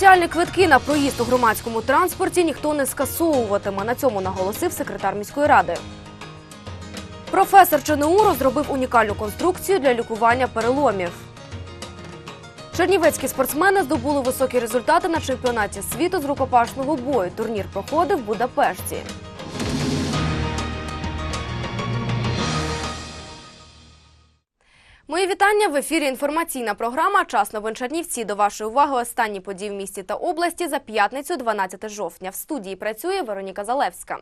Соціальні квитки на проїзд у громадському транспорті ніхто не скасовуватиме. На цьому наголосив секретар міської ради. Професор ЧНУ розробив унікальну конструкцію для лікування переломів. Чернівецькі спортсмени здобули високі результати на чемпіонаті світу з рукопашного бою. Турнір проходив в Будапешті. Мої вітання в ефірі. Інформаційна програма Час новин Чернівці. До вашої уваги останні події в місті та області за п'ятницю, 12 жовтня. В студії працює Вероніка Залевська.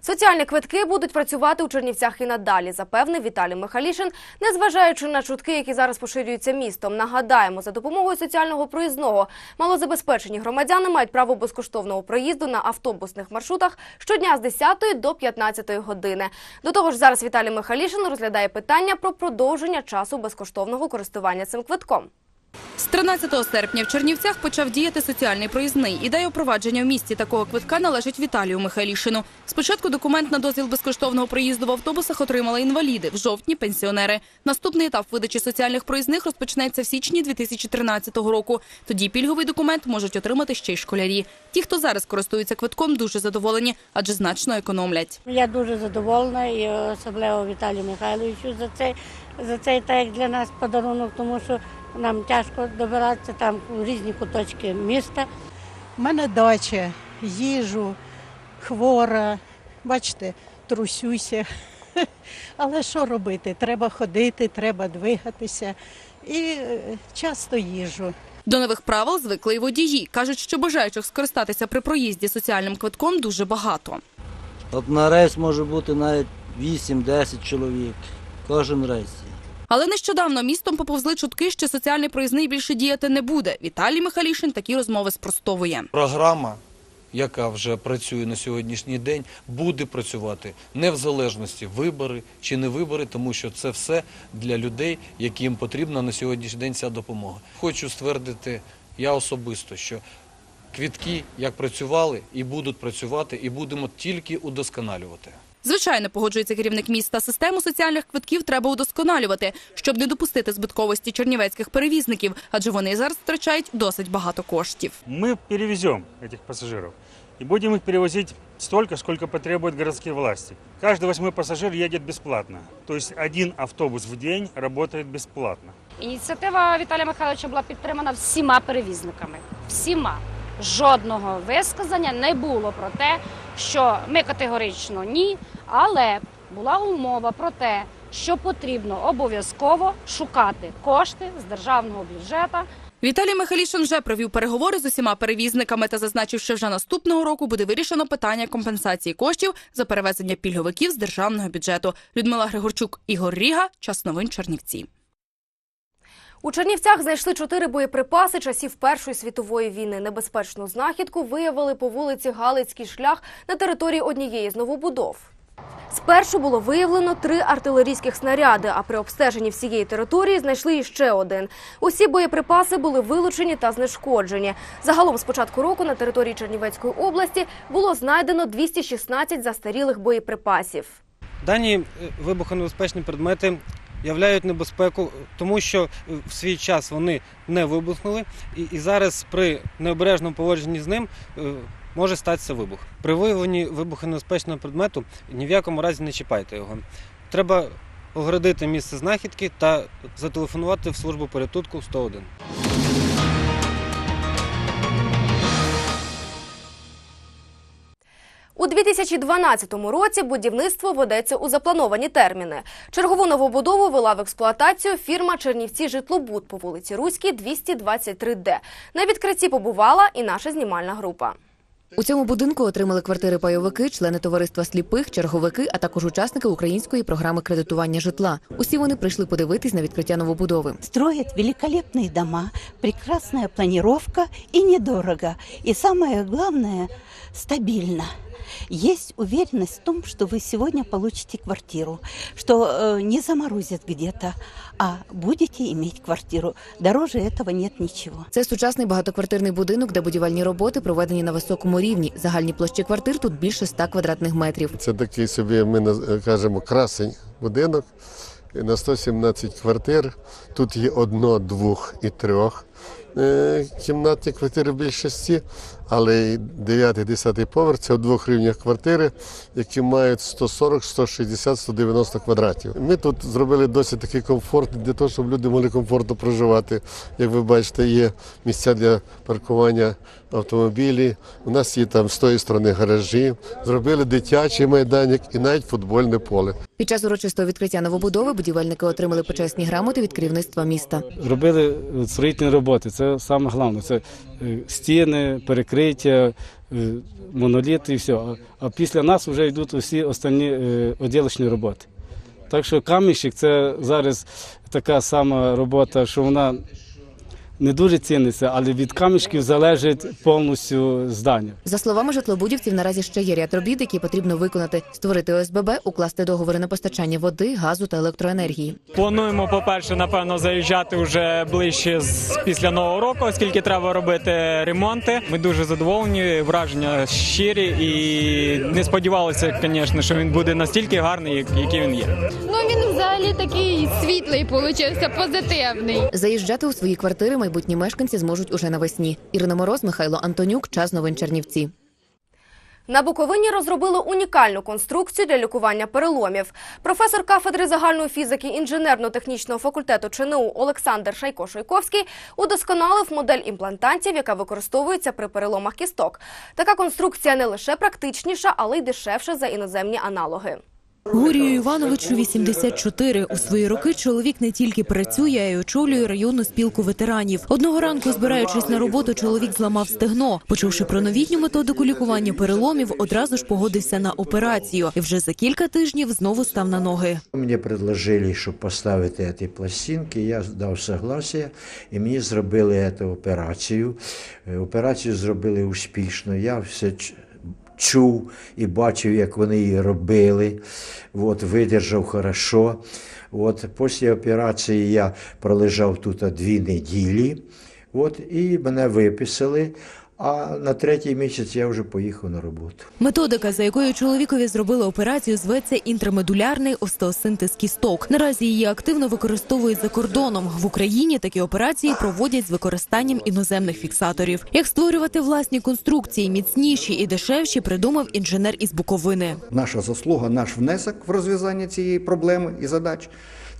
Соціальні квитки будуть працювати у Чернівцях і надалі, запевнив Віталій Михалішин. Незважаючи на чутки, які зараз поширюються містом, нагадаємо, за допомогою соціального проїзного малозабезпечені громадяни мають право безкоштовного проїзду на автобусних маршрутах щодня з 10 до 15 години. До того ж, зараз Віталій Михалішин розглядає питання про продовження часу безкоштовного користування цим квитком. З 13 серпня в Чернівцях почав діяти соціальний проїзний. Ідея впровадження в місті такого квитка належить Віталію Михайлішину. Спочатку документ на дозвіл безкоштовного проїзду в автобусах отримали інваліди, в жовтні – пенсіонери. Наступний етап видачі соціальних проїзних розпочнеться в січні 2013 року. Тоді пільговий документ можуть отримати ще й школярі. Ті, хто зараз користуються квитком, дуже задоволені, адже значно економлять. Я дуже задоволена і особливо Віталію Михайловичу за цей, за цей так як для нас подарунок, тому що нам тяжко добиратися там у різні куточки міста. У мене дача, їжу, хвора, бачите, трусюся. Але що робити? Треба ходити, треба двигатися і е, часто їжу. До нових правил звикли й водії. Кажуть, що бажаючих скористатися при проїзді соціальним квитком дуже багато. От на рейс може бути навіть 8-10 чоловік. Кожен рейс. Але нещодавно містом поповзли чутки, що соціальний проїзний більше діяти не буде. Віталій Михалішин такі розмови спростовує. Програма, яка вже працює на сьогоднішній день, буде працювати не в залежності вибори чи не вибори, тому що це все для людей, яким потрібна на сьогоднішній день ця допомога. Хочу ствердити я особисто, що квітки як працювали і будуть працювати, і будемо тільки удосконалювати. Звичайно, погоджується керівник міста. Систему соціальних квитків треба удосконалювати, щоб не допустити збитковості чернівецьких перевізників, адже вони зараз втрачають досить багато коштів. Мы перевезем этих пассажиров и будем их перевозить столько, сколько потребуют городские власти. Каждый восьмой пассажир едет бесплатно. То есть один автобус в день работает бесплатно. Ініціатива Віталія Михайловича була підтримана всіма перевізниками. Всіма. Жодного висказання не було про те, що ми категорично ні, але була умова про те, що потрібно обов'язково шукати кошти з державного бюджету Віталій Михалішин вже провів переговори з усіма перевізниками та зазначив, що вже наступного року буде вирішено питання компенсації коштів за перевезення пільговиків з державного бюджету. Людмила Григорчук, Ігор Ріга, час новин Чернівці. У Чернівцях знайшли чотири боєприпаси часів Першої світової війни. Небезпечну знахідку виявили по вулиці Галицький шлях на території однієї з новобудов. Спершу було виявлено три артилерійських снаряди, а при обстеженні всієї території знайшли іще один. Усі боєприпаси були вилучені та знешкоджені. Загалом з початку року на території Чернівецької області було знайдено 216 застарілих боєприпасів. Дані е, вибухонебезпечні предмети являють небезпеку, тому що е, в свій час вони не вибухнули, і, і зараз при необережному поводженні з ним е, може статися вибух. При виявленні вибухонебезпечного предмету ні в якому разі не чіпайте його. Треба огородити місце знахідки та зателефонувати в службу порятунку 101. У 2012 році будівництво ведеться у заплановані терміни. Чергову новобудову вела в експлуатацію фірма Чернівці Житлобуд по вулиці Руській, 223Д. На відкритті побувала і наша знімальна група. У цьому будинку отримали квартири пайовики, члени товариства сліпих, черговики, а також учасники української програми кредитування житла. Усі вони прийшли подивитись на відкриття новобудови. Строят великолепні дома, прекрасна планіровка і недорого. І саме головне стабильно Есть уверенность в том, что вы сегодня получите квартиру, что э, не заморозят где-то, а будете иметь квартиру. Дороже этого нет ничего. Це сучасний багатоквартирний будинок, де будівельні роботи проведені на високому рівні. Загальні площі квартир тут більше 100 квадратних метрів. Це такий собі, ми наз- кажемо, красень будинок на 117 квартир. Тут є одно, двох і трьох. е, кімнатні квартири в більшості, але 9-10 поверх це в двох рівнях квартири, які мають 140, 160, 190 квадратів. Ми тут зробили досить такий комфорт для того, щоб люди могли комфортно проживати. Як ви бачите, є місця для паркування автомобілів. У нас є там з тої сторони гаражі. Зробили дитячий майданчик і навіть футбольне поле. Під час урочистого відкриття новобудови будівельники отримали почесні грамоти від керівництва міста. робили строїтельні роботи. Це саме головне. Це е, стіни, перекриття, е, моноліти і все. А- А після нас вже йдуть усі останні е, оділочні роботи. Так що камінщик це зараз така сама робота, що вона не дуже ціниться, але від камішків залежить повністю здання. За словами житлобудівців, наразі ще є ряд робіт, які потрібно виконати: створити ОСББ, укласти договори на постачання води, газу та електроенергії. Плануємо, по-перше, напевно, заїжджати вже ближче з після нового року, оскільки треба робити ремонти. Ми дуже задоволені, враження щирі і не сподівалися, звісно, що він буде настільки гарний, як- який він є. Ну він взагалі такий світлий, получився, позитивний. Заїжджати у свої квартири майбутні мешканці зможуть уже навесні. Ірина Мороз, Михайло Антонюк, час новин Чернівці. На Буковині розробили унікальну конструкцію для лікування переломів. Професор кафедри загальної фізики інженерно-технічного факультету ЧНУ Олександр Шайко-Шойковський удосконалив модель імплантантів, яка використовується при переломах кісток. Така конструкція не лише практичніша, але й дешевша за іноземні аналоги. Гурію Івановичу 84. У свої роки чоловік не тільки працює, а й очолює районну спілку ветеранів. Одного ранку, збираючись на роботу, чоловік зламав стегно. Почувши про новітню методику лікування переломів, одразу ж погодився на операцію. І вже за кілька тижнів знову став на ноги. Мне предложили, щоб поставити эти пластинки, я дав согласие, і мені зробили цю операцію. Е, Операцію зробили успішно. Я все чув і бачив, як вони її робили. От, видержав хорошо. От, після операції я пролежав тут дві неділі. От, і мене виписали. А на третій місяць я вже поїхав на роботу. Методика, за якою чоловікові зробили операцію, зветься інтрамедулярний остеосинтез кісток. Наразі її активно використовують за кордоном. В Україні такі операції проводять з використанням іноземних фіксаторів. Як створювати власні конструкції, міцніші і дешевші, придумав інженер із Буковини. Наша заслуга, наш внесок в розв'язання цієї проблеми і задач.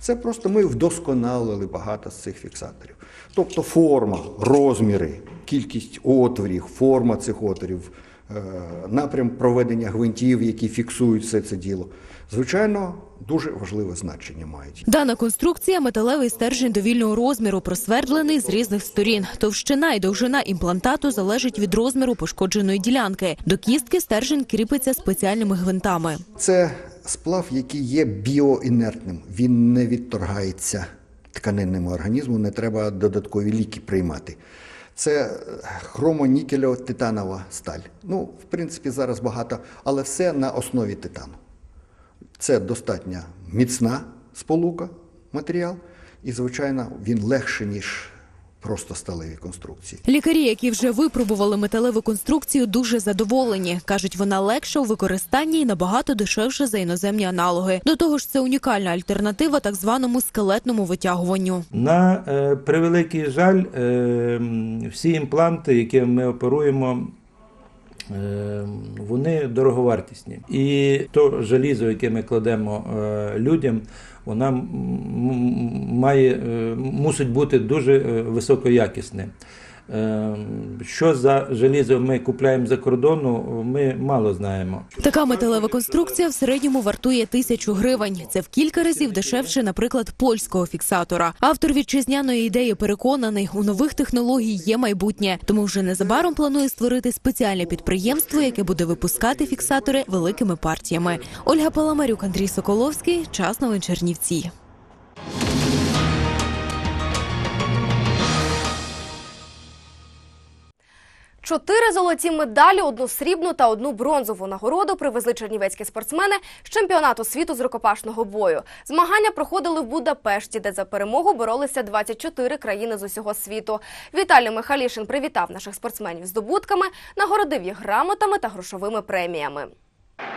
Це просто ми вдосконалили багато з цих фіксаторів. Тобто форма, розміри, кількість отворів, форма цих отворів, е, напрям проведення гвинтів, які фіксують все це діло. Звичайно, дуже важливе значення мають. Дана конструкція металевий стержень довільного розміру, просвердлений з різних сторін. Товщина і довжина імплантату залежить від розміру пошкодженої ділянки. До кістки стержень кріпиться спеціальними гвинтами. Це сплав, який є біоінертним. Він не відторгається тканинному організму, не треба додаткові ліки приймати. Це хромонікельо-титанова сталь. Ну, в принципі, зараз багато, але все на основі титану. Це достатньо міцна сполука, матеріал, і, звичайно, він легше, ніж просто сталеві конструкції. Лікарі, які вже випробували металеву конструкцію, дуже задоволені. кажуть, вона легша у використанні і набагато дешевша за іноземні аналоги. До того ж, це унікальна альтернатива так званому скелетному витягуванню. На е, превеликий жаль, е, всі імпланти, які ми оперуємо, е, вони дороговартісні. І то желізо, яке ми кладемо е, людям, вона має, е, мусить бути дуже е, високоякісне. Е, Що за желізо ми купляємо за кордону, ми мало знаємо. Така металева конструкція в середньому вартує тисячу гривень. Це в кілька разів дешевше, наприклад, польського фіксатора. Автор вітчизняної ідеї переконаний, у нових технологій є майбутнє, тому вже незабаром планує створити спеціальне підприємство, яке буде випускати фіксатори великими партіями. Ольга Паламарюк, Андрій Соколовський. Час новин Чернівці. Чотири золоті медалі, одну срібну та одну бронзову нагороду привезли чернівецькі спортсмени з чемпіонату світу з рукопашного бою. Змагання проходили в Будапешті, де за перемогу боролися 24 країни з усього світу. Віталій Михалішин привітав наших спортсменів здобутками, нагородив їх грамотами та грошовими преміями.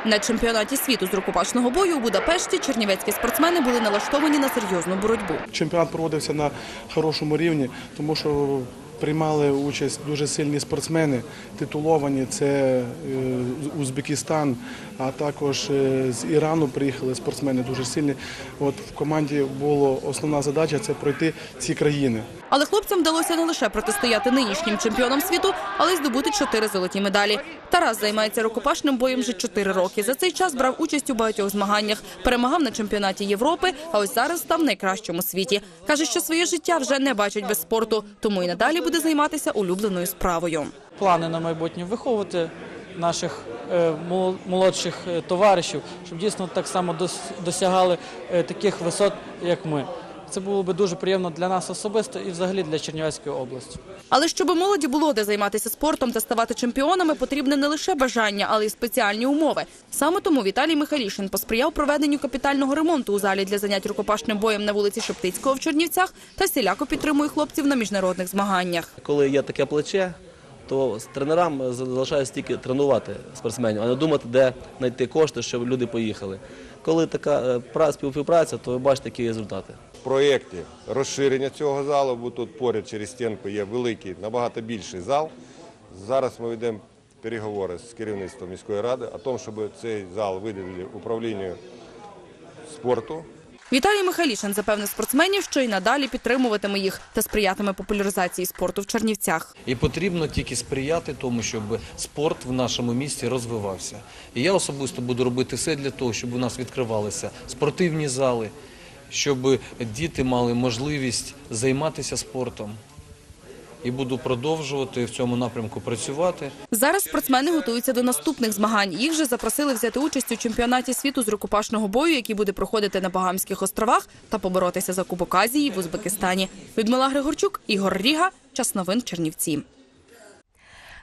На чемпіонаті світу з рукопашного бою у Будапешті чернівецькі спортсмени були налаштовані на серйозну боротьбу. Чемпіонат проводився на хорошому рівні, тому що приймали участь дуже сильні спортсмени, титуловані. Це е, Узбекистан, а також е, з Ірану приїхали спортсмени дуже сильні. От в команді була основна задача це пройти ці країни. Але хлопцям вдалося не лише протистояти нинішнім чемпіонам світу, але й здобути чотири золоті медалі. Тарас займається рукопашним боєм вже чотири роки. За цей час брав участь у багатьох змаганнях, перемагав на чемпіонаті Європи, а ось зараз став найкращим у світі. Каже, що своє життя вже не бачить без спорту, тому і надалі буде займатися улюбленою справою. плани на майбутнє виховувати наших е, молодших е, товаришів, щоб дійсно так само дос- досягали е, таких висот, як ми. Це було би дуже приємно для нас особисто і взагалі для Чернівецької області. Але щоб молоді було де займатися спортом та ставати чемпіонами, потрібне не лише бажання, але й спеціальні умови. Саме тому Віталій Михайлішин посприяв проведенню капітального ремонту у залі для занять рукопашним боєм на вулиці Шептицького в Чернівцях та всіляко підтримує хлопців на міжнародних змаганнях. Коли є таке плече, то тренерам залишається тільки тренувати спортсменів, а не думати, де знайти кошти, щоб люди поїхали. Коли така е, пра- співпраця, то ви бачите такі результати. Проєкті розширення цього залу, бо тут поряд через стінку є великий, набагато більший зал. Зараз ми ведемо переговори з керівництвом міської ради о тому, щоб цей зал виділили управлінню спорту. Віталій Михайлішин запевнив спортсменів, що й надалі підтримуватиме їх та сприятиме популяризації спорту в Чернівцях. І потрібно тільки сприяти тому, щоб спорт в нашому місті розвивався. І я особисто буду робити все для того, щоб у нас відкривалися спортивні зали, щоб діти мали можливість займатися спортом. І буду продовжувати в цьому напрямку працювати. Зараз спортсмени готуються до наступних змагань. Їх вже запросили взяти участь у чемпіонаті світу з рукопашного бою, який буде проходити на Багамських островах, та поборотися за Кубок Азії в Узбекистані. Людмила Григорчук, Ігор Ріга. Час новин Чернівці.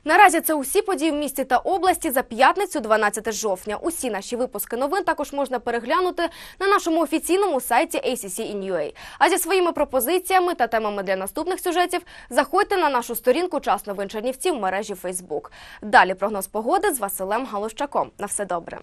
Наразі це усі події в місті та області за п'ятницю, 12 жовтня. Усі наші випуски новин також можна переглянути на нашому офіційному сайті ACC.in.ua. А зі своїми пропозиціями та темами для наступних сюжетів заходьте на нашу сторінку «Час новин Чернівці» в мережі Facebook. Далі прогноз погоди з Василем Галущаком. На все добре.